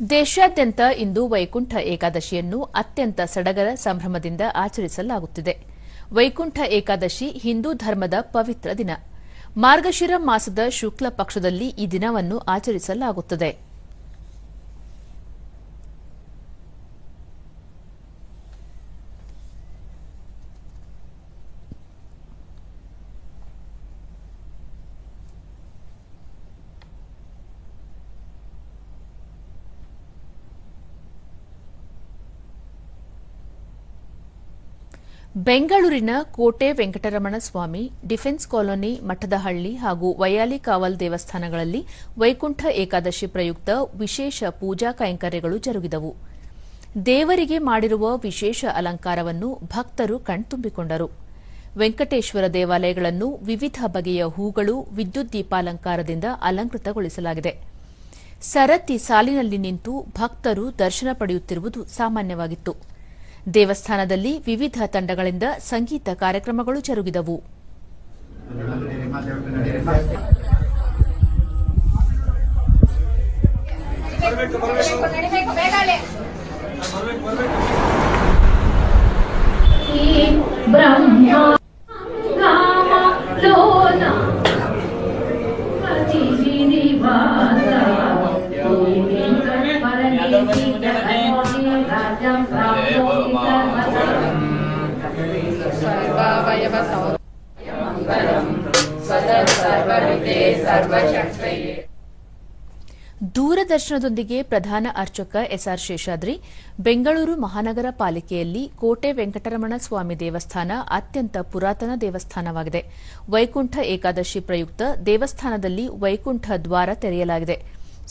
ದೇಶಾದ್ಯಂತ ಇಂದು ವೈಕುಂಠ ಏಕಾದಶಿಯನ್ನು ಅತ್ಯಂತ ಸಡಗರ ಸಂಭ್ರಮದಿಂದ ಆಚರಿಸಲಾಗುತ್ತಿದೆ. ವೈಕುಂಠ ಏಕಾದಶಿ ಹಿಂದೂ ಧರ್ಮದ ಪವಿತ್ರ ದಿನ. ಮಾರ್ಗಶಿರ ಮಾಸದ ಶುಕ್ಲ ಪಕ್ಷದಲ್ಲಿ ಈ ದಿನವನ್ನು ಆಚರಿಸಲಾಗುತ್ತದೆ. ಬೆಂಗಳೂರಿನ ಕೋಟೆ ವೆಂಕಟರಮಣ ಸ್ವಾಮಿ ಡಿಫೆನ್ಸ್ ಕಾಲೋನಿ ಮಠದಹಳ್ಳಿ ಹಾಗೂ ವಯಾಲಿ ಕಾವಲ್ ದೇವಸ್ಥಾನಗಳಲ್ಲಿ ವೈಕುಂಠ ಏಕಾದಶಿ ಪ್ರಯುಕ್ತ ವಿಶೇಷ ಪೂಜಾ ಕೈಂಕರ್ಯಗಳು ಜರುಗಿದವು. ದೇವರಿಗೆ ಮಾಡಿರುವ ವಿಶೇಷ ಅಲಂಕಾರವನ್ನು ಭಕ್ತರು ಕಣ್ತುಂಬಿಕೊಂಡರು. ವೆಂಕಟೇಶ್ವರ ದೇವಾಲಯಗಳನ್ನು ವಿವಿಧ ಬಗೆಯ ಹೂಗಳು, ವಿದ್ಯುತ್ ದೀಪಾಲಂಕಾರದಿಂದ ಅಲಂಕೃತಗೊಳಿಸಲಾಗಿದೆ. ಸರತಿ ಸಾಲಿನಲ್ಲಿ ನಿಂತು ಭಕ್ತರು ದರ್ಶನ ಪಡೆಯುತ್ತಿರುವುದು ಸಾಮಾನ್ಯವಾಗಿತ್ತು. ದೇವಸ್ಥಾನದಲ್ಲಿ ವಿವಿಧ ತಂಡಗಳಿಂದ ಸಂಗೀತ ಕಾರ್ಯಕ್ರಮಗಳು ಜರುಗಿದವು. ನಡಿಬೇಕು ದೂರದರ್ಶನದೊಂದಿಗೆ ಪ್ರಧಾನ ಅರ್ಚಕ ಎಸ್ಆರ್ ಶೇಷಾದ್ರಿ, ಬೆಂಗಳೂರು ಮಹಾನಗರ ಪಾಲಿಕೆಯಲ್ಲಿ ಕೋಟೆ ವೆಂಕಟರಮಣ ಸ್ವಾಮಿ ದೇವಸ್ಥಾನ ಅತ್ಯಂತ ಪುರಾತನ ದೇವಸ್ಥಾನವಾಗಿದೆ. ವೈಕುಂಠ ಏಕಾದಶಿ ಪ್ರಯುಕ್ತ ದೇವಸ್ಥಾನದಲ್ಲಿ ವೈಕುಂಠ ದ್ವಾರ ತೆರೆಯಲಾಗಿದೆ.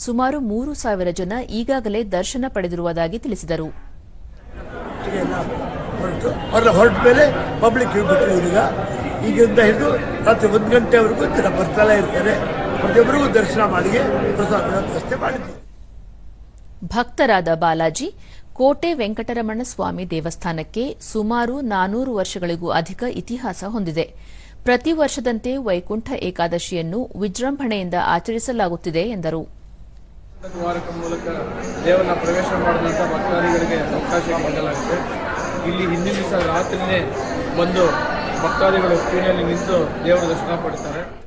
ಸುಮಾರು ಮೂರು ಸಾವಿರ ಜನ ಈಗಾಗಲೇ ದರ್ಶನ ಪಡೆದಿರುವುದಾಗಿ ತಿಳಿಸಿದರು. ಹೊರಟು ಹೊರ ಹೊರಟ ಮೇಲೆ ಪಬ್ಲಿಕ್ ಬಿಟ್ಟರು ಇವ್ರೀಗ ಈಗಿಂದ ಹಿಡಿದು ರಾತ್ರಿ ಒಂದು ಗಂಟೆವರೆಗೂ ಜನ ಬರ್ತಾನೆ ಇರ್ತಾರೆ. ಪ್ರತಿಯೊಬ್ಬರಿಗೂ ದರ್ಶನ ಮಾಡಿಗೆ ಪ್ರಸಾದ ವ್ಯವಸ್ಥೆ ಮಾಡಿದ್ದೀವಿ ಭಕ್ತರಾದ ಬಾಲಾಜಿ ಕೋಟೆ ವೆಂಕಟರಮಣ ಸ್ವಾಮಿ ದೇವಸ್ಥಾನಕ್ಕೆ ಸುಮಾರು ನಾನೂರು ವರ್ಷಗಳಿಗೂ ಅಧಿಕ ಇತಿಹಾಸ ಹೊಂದಿದೆ. ಪ್ರತಿ ವರ್ಷದಂತೆ ವೈಕುಂಠ ಏಕಾದಶಿಯನ್ನು ವಿಜೃಂಭಣೆಯಿಂದ ಆಚರಿಸಲಾಗುತ್ತಿದೆ ಎಂದರು. ದ್ವಾರಕ ಮೂಲಕ ದೇವನ ಪ್ರವೇಶ ಮಾಡಿದಂಥ ಭಕ್ತಾದಿಗಳಿಗೆ ಅವಕಾಶ ನೀಡಲಾಗಿದೆ ಇಲ್ಲಿ ಹಿಂದಿನ ದಿವಸ ರಾತ್ರಿನೇ ಬಂದು ಭಕ್ತಾದಿಗಳು ಕ್ಯೂನಲ್ಲಿ ನಿಂತು ದೇವರ ದರ್ಶನ ಪಡ್ತಾರೆ.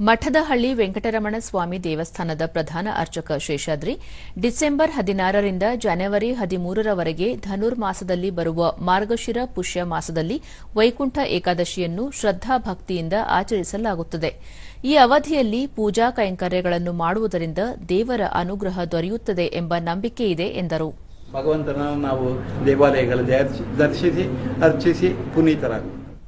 ಮಠದಹಳ್ಳಿ ವೆಂಕಟರಮಣ ಸ್ವಾಮಿ ದೇವಸ್ಥಾನದ ಪ್ರಧಾನ ಅರ್ಚಕ ಶೇಷಾದ್ರಿ, ಡಿಸೆಂಬರ್ ಹದಿನಾರರಿಂದ ಜನವರಿ ಹದಿಮೂರರವರೆಗೆ ಧನುರ್ಮಾಸದಲ್ಲಿ ಬರುವ ಮಾರ್ಗಶಿರ ಪುಷ್ಯ ಮಾಸದಲ್ಲಿ ವೈಕುಂಠ ಏಕಾದಶಿಯನ್ನು ಶ್ರದ್ದಾಭಕ್ತಿಯಿಂದ ಆಚರಿಸಲಾಗುತ್ತದೆ. ಈ ಅವಧಿಯಲ್ಲಿ ಪೂಜಾ ಕೈಂಕರ್ಯಗಳನ್ನು ಮಾಡುವುದರಿಂದ ದೇವರ ಅನುಗ್ರಹ ದೊರೆಯುತ್ತದೆ ಎಂಬ ನಂಬಿಕೆಯಿದೆ ಎಂದರು. ಭಗವಂತನ ನಾವು ದೇವಾಲಯಗಳಲ್ಲಿ ದರ್ಶಿಸಿ ಅರ್ಚಿಸಿ ಪುನೀತರಾಗುವುದು